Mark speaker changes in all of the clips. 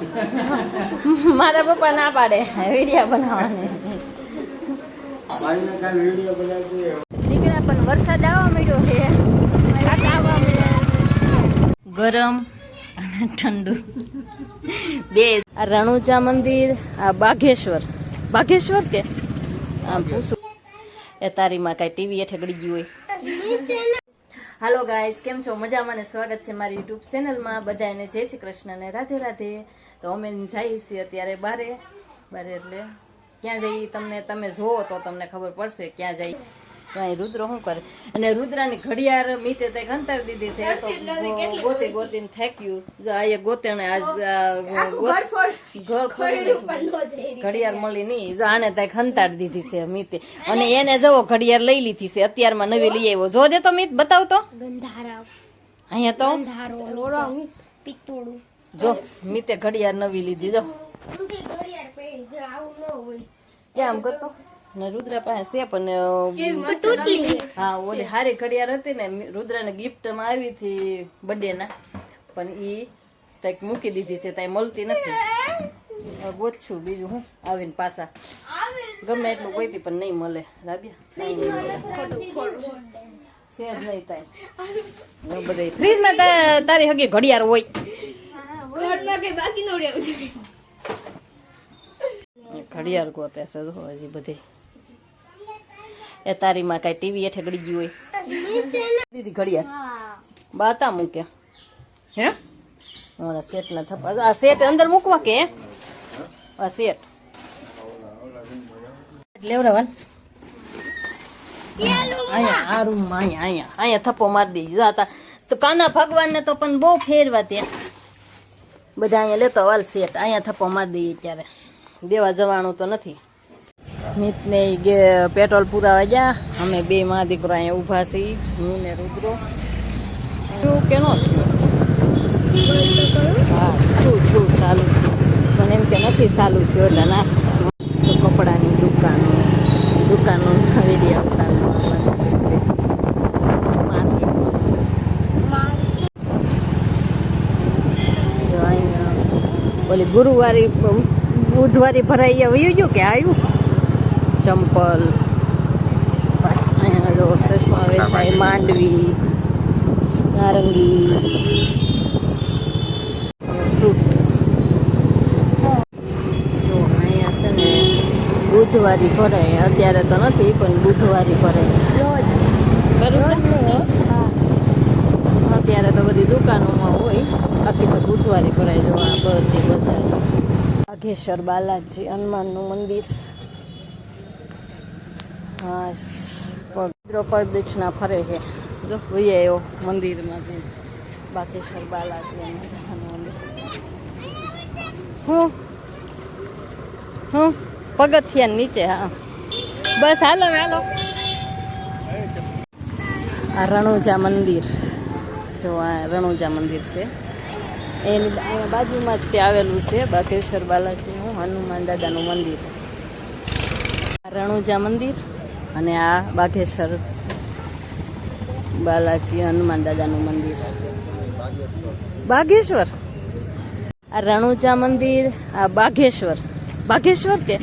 Speaker 1: મારા પપ્પા ના પાડે વીડિયો બનાવવાની. પણ વરસાદ આવવા માંડ્યો છે. ગરમ અને ઠંડુ. બે. આ રણુજા મંદિર આ બાઘેશ્વર. બાઘેશ્વર કે? આમ પૂછું. એ તારીમાં કાંઈ ટીવી હેઠે ગળી ગયું હોય. હાલો ગાઈસ કેમ છો? મજામાં ને સ્વાગત છે મારી યુટ્યુબ ચેનલમાં. બધાને જય શ્રી કૃષ્ણ ને રાધે રાધે. તો અમે જઈએ છીએ અત્યારે બારે. બારે એટલે ક્યાં જઈએ તમને તમે જોવો તો તમને ખબર પડશે ક્યાં જઈએ. તો અહીં રુદ્ર શું કરે? અને રુદ્રાની ઘડિયાળ મીતે તે ગંતાર દીધી છે. તો ગોતી ગોતીને થાક્યું જો આ એક ગોતેણે આજ આ ગોત- ઘર ઘડિયાળ મળી નહીં. જો આને ત્યાં ખંતાડ દીધી છે મીતે. અને એને જવો ઘડિયાળ લઈ લીધી છે. અત્યારમાં નવી લઈ આવ્યો. જો દે તો મીત બતાવ તો અહીંયા તો?
Speaker 2: પિત્તોડું
Speaker 1: જો મીતે ઘડિયાળ નવી લીધી જો.
Speaker 2: ઘડિયાળ પહેરી જો આવું ન હોય
Speaker 1: કરતો રુદ્રા પાસે છે પણ હા ઓલી હારી ઘડિયાળ હતી ને રુદ્રાને ગિફ્ટમાં આવી હતી બર્થડે ના પણ ઈ કંઈક મૂકી દીધી છે ત્યાં મળતી નથી. ગોતશું બીજું હું આવીને પાછા. ગમે એટલું કોઈ પણ નહીં મળે. રાબિયા. તારી નહીં ઘડિયાળ છે જ નહીં તાઈ બધા ફ્રીજમાં તારી હગી ઘડિયાળ હોય ઘડિયાળ ગોતે છે જો હજી બધી એ તારીમાં કાંઈ ટીવી હેઠે ગળી ગયું હોય દીદી ઘડિયાળ બાતા મૂકે હે મારા સેટ ના થપ્પા આ સેટ અંદર મૂકવા કે આ સેટ લેવડાવન અહીંયા આ રૂમમાં અહીંયા અહીંયા અહીંયા થપ્પો મારી દઈ જાતા તો કાના ભગવાન ને તો પણ બહુ ફેરવા ત્યાં બધા અહીંયા લેતો વાલ સેટ અહીંયા થપ્પો મારી દઈએ ત્યારે. દેવા જવાનું તો નથી. મિતને ગે પેટ્રોલ પુરાવા ગયા. અમે બે મા દીકરો અહીંયા ઊભા છીએ. હું ને રુદ્રો. શું કે નો હા છું છું સારું પણ એમ કે નથી ચાલુ થયું એટલે નાસ્તા તો કપડાની દુકાનો દુકાનો વીડિયો ઓલી ગુરુવારી બુધવારી ભરાઈ આવ્યું ગયું કે આવ્યું? ચંપલ. ચશ્મા વેચાય માંડવી નારંગી. જો અહીંયા છે ને બુધવારી ભરાય. અત્યારે તો નથી પણ બુધવારી ભરાય. બરોબર અત્યારે તો બધી દુકાનોમાં હોય. બાકી તો બુધવારી ભરાય જવા બધી બજાર. વાઘેશ્વર બાલાજી હનુમાનનું મંદિર. હા પવિત્રો પ્રદક્ષિણા ફરે છે જો જોઈએ એવો મંદિરમાં જઈને બાકેશ્વર બાલાજી મંદિર હું હું પગથિયા નીચે હા બસ હાલો હાલો આ રણુજા મંદિર જો આ રણુજા મંદિર છે. એની બાજુમાં જ તે આવેલું છે બાગેશ્વર બાલાજીનું, હનુમાન દાદાનું મંદિર. આ રણુજા મંદિર અને આ બાઘેશ્વર બાલાજી હનુમાન દાદાનું મંદિર. બાગેશ્વર? આ રણુજા મંદિર, આ બાઘેશ્વર બાઘેશ્વર કે?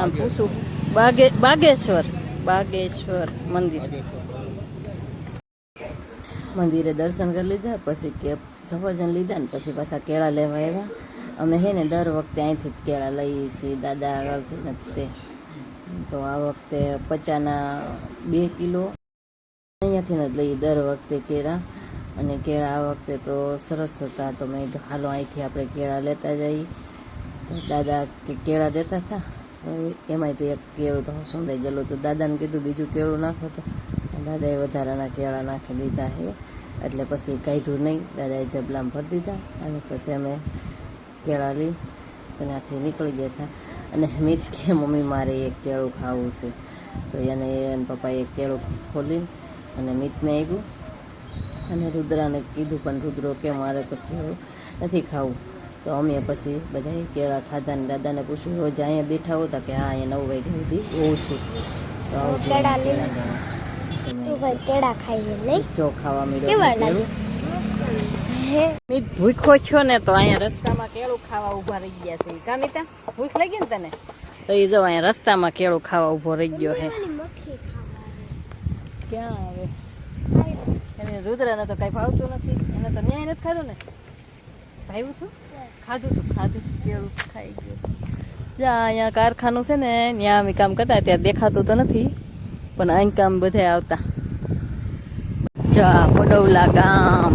Speaker 1: આમ પૂછું. બાગે, બાગેશ્વર. બાગેશ્વર મંદિર. મંદિરે દર્શન કરી લીધા, પછી કે સફરજન લીધા ને પછી પાછા કેળા લેવા આવ્યા. અમે હે ને દર વખતે અહીંથી જ કેળા લઈએ છીએ, દાદા આગળથી ને તે. તો આ વખતે પચાના બે કિલો. અહીંયાથી જ લઈએ દર વખતે કેળા. અને કેળા આ વખતે તો સરસ હતા. તો મેં કીધું, હાલો, અહીંથી આપણે કેળા લેતા જઈએ. તો દાદા કે કેળા દેતા હતા. એમાંય તો એક કેળું તો સુંદર ગયેલું તો દાદાને કીધું, બીજું કેળું નાખો તો. દાદાએ વધારાના કેળા નાખી દીધા છે. એટલે પછી કાઢ્યું નહીં. દાદાએ જબલામાં ભરી દીધા અને પછી અમે કેળા લઈ તેનાથી નીકળી ગયા હતા. અને હમીદ કે, મમ્મી, મારે એક કેળું ખાવું છે. તો એને એમ પપ્પાએ એક કેળું ખોલી અને મિતને આપ્યું. અને રુદ્રાને કીધું, પણ રુદ્રો, કે મારે તો કેળું નથી ખાવું. તો અમે પછી બધાએ કેળા ખાધા ને દાદાને પૂછ્યું, રોજ અહીંયા બેઠા હોતા કે હા અહીંયા નવ વાગ્યા સુધી હોઉં છું. તો
Speaker 2: ભાઈ
Speaker 1: જો ખાવા મળ્યો
Speaker 2: લાગે?
Speaker 1: ભૂખો છો ને તો અહીંયા રસ્તામાં કેળું ખાવા ઊભા રહી ગયા છે. કામિતા ભૂખ લાગી ને તને? તો એ જો અહીંયા રસ્તામાં કેળું ખાવા ઊભો રહી ગયો છે. ક્યાં આવે? એને રુદ્રને તો કઈ ભાવતું નથી. એને તો ન્યાય નથી ખાધું ને? ભાવ્યું તું? ખાધું તું ખાધું તું કેળું ખાઈ ગયું. જ્યાં અહીંયા કારખાનું છે ને ત્યાં અમે કામ કરતા ત્યાં દેખાતું તો નથી. પણ અહીં કામ બધે આવતા. જા પડવલા ગામ.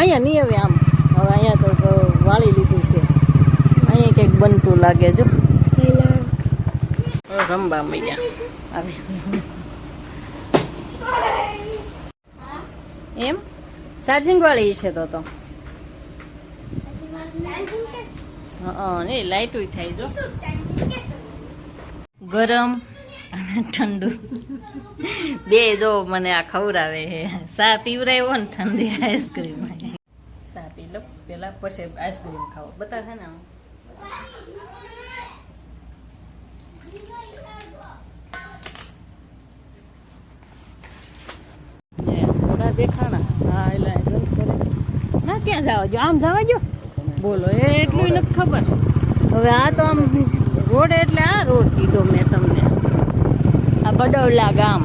Speaker 1: અહીંયા નહીં હવે આમ. હવે અહીંયા તો વાળી લીધું છે. અહીંયા કંઈક બનતું લાગે જો. રમવા મળ્યા. આવે. એમ? ચાર્જિંગ વાળી છે તો તો. ને લાઇટું થાય જો. ગરમ અને ઠંડુ. બે જો મને આ ખવડાવે છે. સા પીવરાયો ને ઠંડી આઈસ્ક્રીમ સા પી લો પેલા પછી આઈસ્ક્રીમ ખાવો બતાવે ને આમ એ, થોડા દેખાણા. હા એટલે. ના ક્યાં જવા? જો આમ જવા જો. બોલો એ એટલું નથી ખબર. હવે આ તો આમ રોડ એટલે આ રોડ કીધો મેં તમને. આ બડોલા ગામ.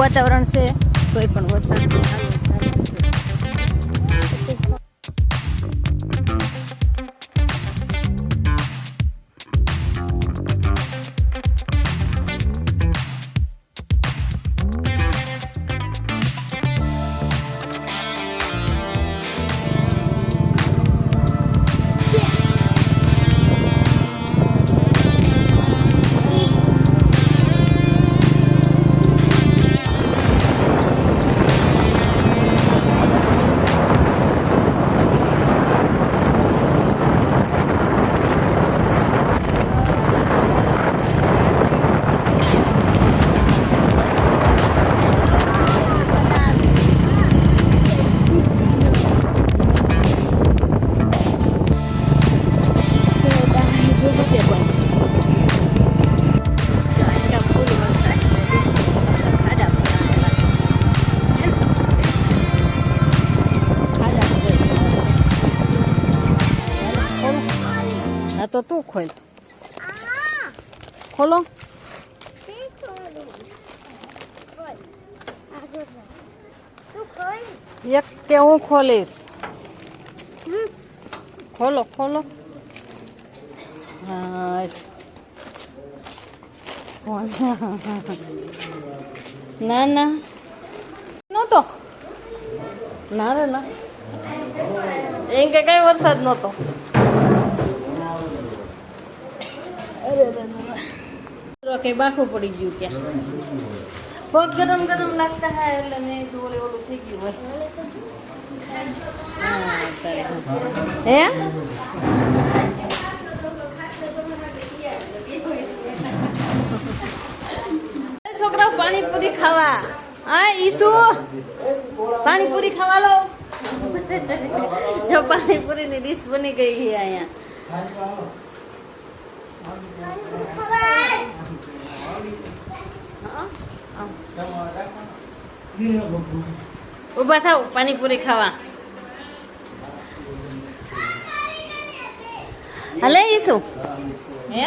Speaker 1: વાતાવરણ છે કોઈ પણ વરસાદ તો ખોલ ખોલો એક તે હું ખોલીશ ખોલો ખોલો ના ના નહોતો ના રે ના એમ કે કઈ વરસાદ નહોતો અરે રે રે. કે બાખો પડી ગયું કે? પગ ગરમ ગરમ લાગતા હે એટલે મેં ઓલે ઓલું થઈ ગયું હોય. હે? છોકરાઓ પાણીપુરી ખાવા. હા, ઈસુ? પાણીપુરી ખાવા લો. જો પાણીપુરી ની ડીશ બની ગઈ અહીંયા. હા. થાવ પાણીપુરી ખાવા. હલે ઈસુ. હે?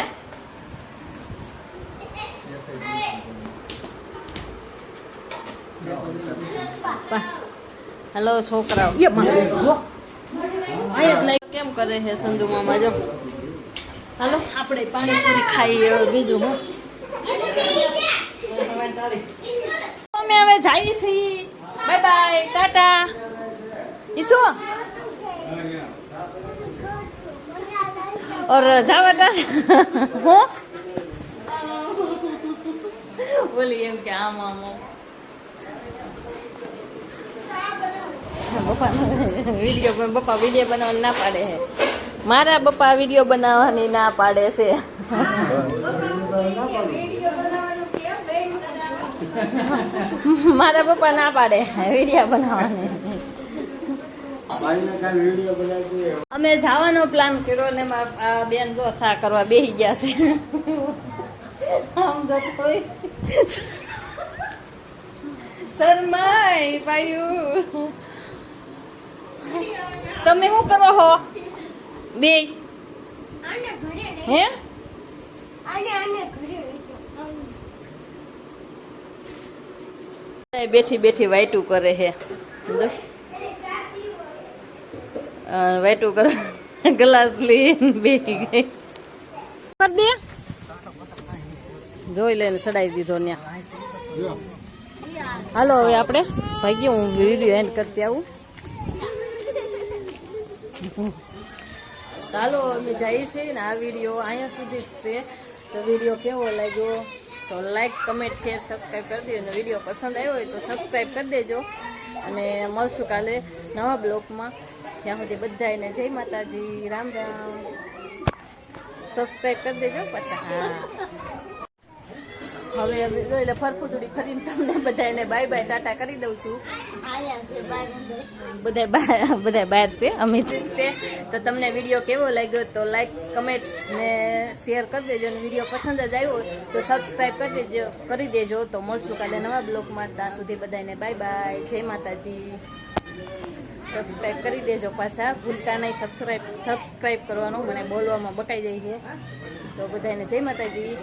Speaker 1: હલો છોકરાઓ. કેમ કરે છે સંધુ મામા જો. હાલો આપણે પાણીપુરી ખાઈએ હવે બીજું હું અમે હવે જઈએ છીએ બાય બાય ટાટા ઈસુ और जावा ટાટા હું બોલી એમ કે આમ આમ આમ. પપ્પા વિડીયો પણ પપ્પા મારા પપ્પા વીડિયો બનાવવાની ના પાડે છે. મારા પપ્પા ના પાડે વીડિયો બનાવવાની. અમે જવાનો પ્લાન કર્યો ને બેન જો સા કરવા બેસી ગયા છે. આમ શરમાય પાયું. તમે શું કરો હો? બે.
Speaker 2: લઈ
Speaker 1: હે?
Speaker 2: લઈ.
Speaker 1: બેઠી બેઠી વાઈટું કરે હે. વાઈટું કરે. ગ્લાસ લઈને બેસી ગઈ. કર દે. જોઈ લઈને સડાઈ દીધો ત્યાં હાલો હવે આપણે ભાઈ હું વીડિયો એન્ડ કરતી આવું. ચાલો, અમે જઈએ છીએ ને આ વીડિયો અહીંયા સુધી જ છે. તો વીડિયો કેવો લાગ્યો? તો લાઈક કમેન્ટ શેર સબસ્ક્રાઈબ કરી દેજો. અને વીડિયો પસંદ આવ્યો હોય તો સબસ્ક્રાઈબ કરી દેજો. અને મળશું કાલે નવા બ્લોગમાં. ત્યાં સુધી બધાને જય માતાજી. રામ રામ. સબસ્ક્રાઈબ કરી દેજો પછી. હા. હવે એટલે ફરફુદડી ફરીને તમને બધાને બાય બાય ટાટા કરી દઉં છું. બધા. બહાર બધા બહાર છે અમે છે. તો તમને વીડિયો કેવો લાગ્યો તો લાઈક કમેન્ટ ને શેર કરી દેજો અને વીડિયો પસંદ જ આવ્યો તો સબસ્ક્રાઈબ કરી દેજો કરી દેજો. તો મળશું કાલે નવા બ્લોગમાં. ત્યાં સુધી બધાને બાય બાય જય માતાજી. સબસ્ક્રાઈબ કરી દેજો પાછા. ભૂલતા નહીં સબસ્ક્રાઈબ સબસ્ક્રાઈબ કરવાનું. મને બોલવામાં બકાઈ જાય છે. તો બધાને જય માતાજી.